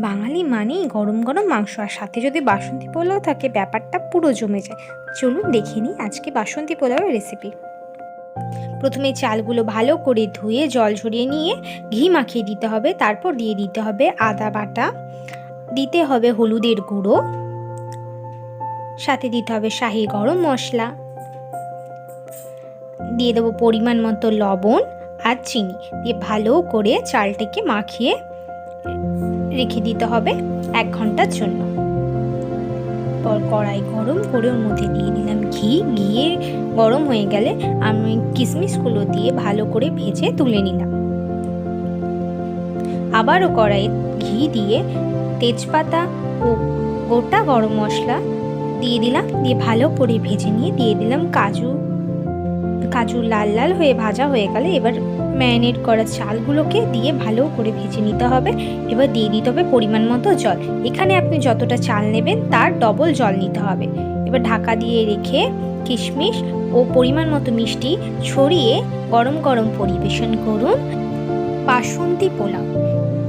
বাঙালি মানেই গরম গরম মাংস, আর সাথে যদি বাসন্তী পোলাও থাকে, ব্যাপারটা পুরো জমে যায়। চলুন দেখে নিই আজকে বাসন্তী পোলাওয়ের রেসিপি প্রথমে চালগুলো ভালো করে ধুয়ে, জল ঝরিয়ে নিয়ে ঘি মাখিয়ে দিতে হবে। তারপর দিয়ে দিতে হবে আদা বাটা। দিতে হবে হলুদের গুঁড়ো। সাথে দিতে হবে শাহি গরম মশলা। দিয়ে দেবো পরিমাণ মতো লবণ আর চিনি। দিয়ে ভালো করে চালটিকে মাখিয়ে রেখে দিতে হবে এক ঘণ্টার জন্য। পর কড়াই গরম করে ওর মধ্যে দিয়ে দিলাম ঘি। ঘিয়ে গরম হয়ে গেলে আমি কিশমিশগুলো দিয়ে ভালো করে ভেজে তুলে নিলাম। আবারও কড়াইয়ে ঘি দিয়ে তেজপাতা ও গোটা গরম মশলা দিয়ে দিলাম। দিয়ে ভালো করে ভেজে নিয়ে দিয়ে দিলাম কাজু কাজু লাল লাল হয়ে ভাজা হয়ে গেলে এবার ম্যারিনেট করা চালগুলোকে দিয়ে ভালো করে ভেজে নিতে হবে। এবার দিয়ে দিতে হবে পরিমাণ মতো জল। এখানে আপনি যতটা চাল নেবেন তার ডবল জল নিতে হবে। এবার ঢাকা দিয়ে রেখে কিশমিশ ও পরিমাণ মতো মিষ্টি ছড়িয়ে গরম গরম পরিবেশন করুন। বাসন্তী পোলাও।